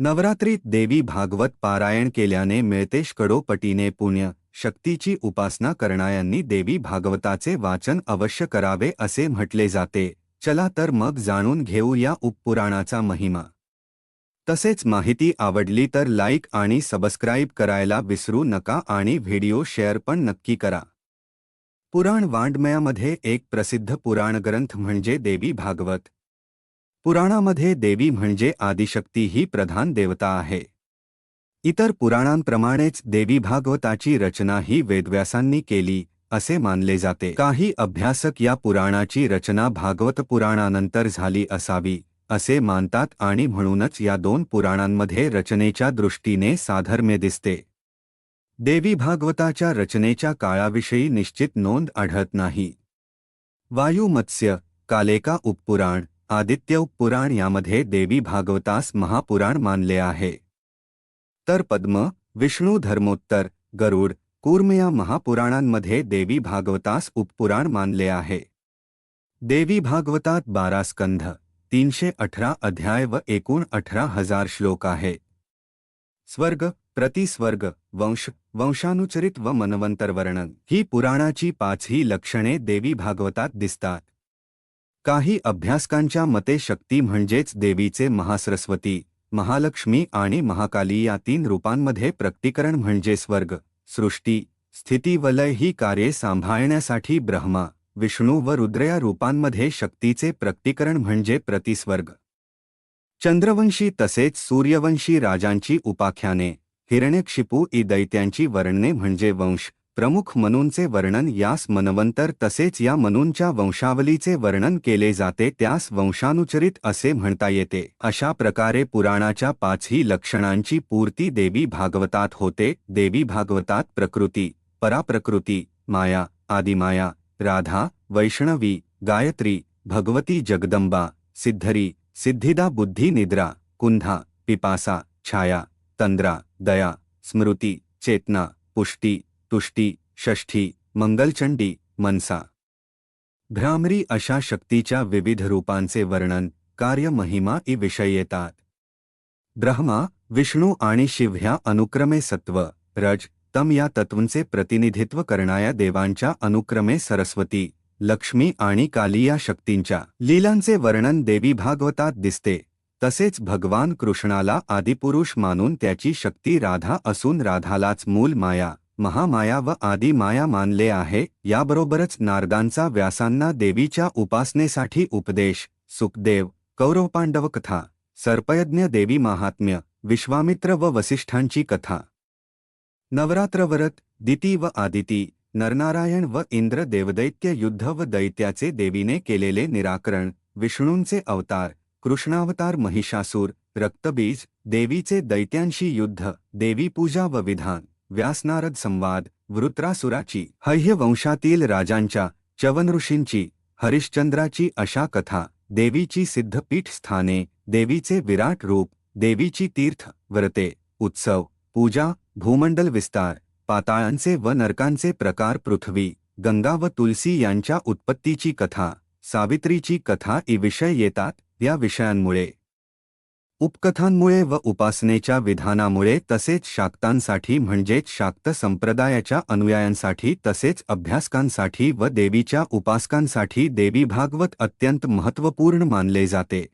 नवरात्रीत देवी भागवत पारायण केल्याने मिळते कडोपटीने पुण्य शक्तीची उपासना करणाऱ्यांनी देवी भागवताचे वाचन अवश्य करावे असे म्हटले जाते. चला तर मग जाणून घेऊ या उपपुराणाचा महिमा. तसेच माहिती आवडली तर लाईक आणि सबस्क्राईब करायला विसरू नका आणि व्हिडिओ शेअर पण नक्की करा. पुराण वाङ्मयामध्ये एक प्रसिद्ध पुराणग्रंथ म्हणजे देवी भागवत. पुराणामध्ये देवी म्हणजे आदिशक्ती ही प्रधान देवता आहे. इतर पुराणांप्रमाणेच देवी भागवताची रचना ही वेदव्यासांनी केली असे मानले जाते. काही अभ्यासक या पुराणाची रचना भागवत पुराणानंतर झाली असावी असे मानतात आणि म्हणूनच या दोन पुराणांमध्ये रचनेच्या दृष्टीने साधर्म्य दिसते. देवी भागवताच्या रचनेच्या काळाविषयी निश्चित नोंद आढळत नाही. वायू मत्स्य कालेका उपपुराण आदित्य पुराण यामध्ये देवी भागवतास महापुराण मानले आहे. तर पद्म विष्णू धर्मोत्तर गरुड कूर्म या महापुराणांमध्ये देवी भागवतास उपपुराण मानले आहे. देवी भागवतात बारा स्कंध तीनशे अठरा अध्याय व एकूण अठरा हजार श्लोक आहे. स्वर्ग प्रतिस्वर्ग वंश वंशानुचरित व मनवंतर वर्णन ही पुराणाची पाचही लक्षणे देवी भागवतात दिसतात. काही अभ्यासकांच्या मते शक्ती म्हणजेच देवीचे महासरस्वती महालक्ष्मी आणि महाकाली या तीन रूपांमध्ये प्रक्तीकरण म्हणजे स्वर्ग सृष्टी स्थिती वलय ही कार्ये सांभाळण्यासाठी ब्रह्मा विष्णू व रुद्र या रूपांमध्ये शक्तीचे प्रकटीकरण म्हणजे प्रतिस्वर्ग. चंद्रवंशी तसेच सूर्यवंशी राजांची उपाख्याने हिरण्यक्षिपू इ दैत्यांची वर्णने म्हणजे वंश प्रमुख मनूंचे वर्णन यास मनवंतर तसेच या मनूंच्या वंशावलीचे वर्णन केले जाते, त्यास वंशानुचरित असे म्हणता येते. अशा प्रकारे पुराणाच्या पाचही लक्षणांची पूर्ती देवी भागवतात होते, देवी भागवतात प्रकृती, पराप्रकृती, माया, आदिमाया, राधा, वैष्णवी, गायत्री, भगवती जगदंबा, सिद्धरी, सिद्धिदा बुद्धी निद्रा, कुंधा, पिपासा, छाया, तंद्रा, दया, स्मृती, चेतना, पुष्टी तुष्टी षष्ठी मंगलचंडी मनसा. भ्रामरी अशा शक्तीच्या विविध रूपांचे वर्णन कार्य महिमा इ विषय येतात. ब्रह्मा विष्णू आणि शिव ह्या अनुक्रमे सत्व रज तम या तत्वंचे प्रतिनिधित्व करणाऱ्या देवांच्या अनुक्रमे सरस्वती लक्ष्मी आणि काली या शक्तींच्या लीलांचे वर्णन देवी भागवतात दिसते. तसेच भगवान कृष्णाला आदिपुरुष मानून त्याची शक्ती राधा असून राधालाच मूल माया. महामाया व आदि माया मानले आहे याबरोबरच नारदांचा व्यासांना देवीच्या उपासनेसाठी उपदेश सुखदेव कौरवपांडव कथा सर्पयज्ञ देवी महात्म्य विश्वामित्र व वसिष्ठांची कथा. नवरात्रव्रत दिती व आदिती नरनारायण व इंद्र देवदैत्य युद्ध व दैत्याचे देवीने केलेले निराकरण विष्णूंचे अवतार कृष्णावतार महिषासूर रक्तबीज देवीचे दैत्यांशी युद्ध देवीपूजा व विधान. व्यासनारद संवाद वृत्रासुराची हह्य वंशातील राजांच्या चवनऋषींची हरिश्चंद्राची अशा कथा देवीची सिद्धपीठ स्थाने देवीचे विराट रूप देवीची तीर्थ व्रते उत्सव पूजा भूमंडल विस्तार पाताळांचे व नरकांचे प्रकार पृथ्वी गंगा व तुलसी यांच्या उत्पत्तीची कथा सावित्रीची कथा इ विषय येतात या विषयांमुळे उपकथांमुळे व उपासनेच्या विधानामुळे तसेच शाक्तांसाठी म्हणजेच शाक्त संप्रदायाच्या अनुयायांसाठी तसेच अभ्यासकांसाठी व देवीच्या उपासकांसाठी देवी भागवत अत्यंत महत्त्वपूर्ण मानले जाते.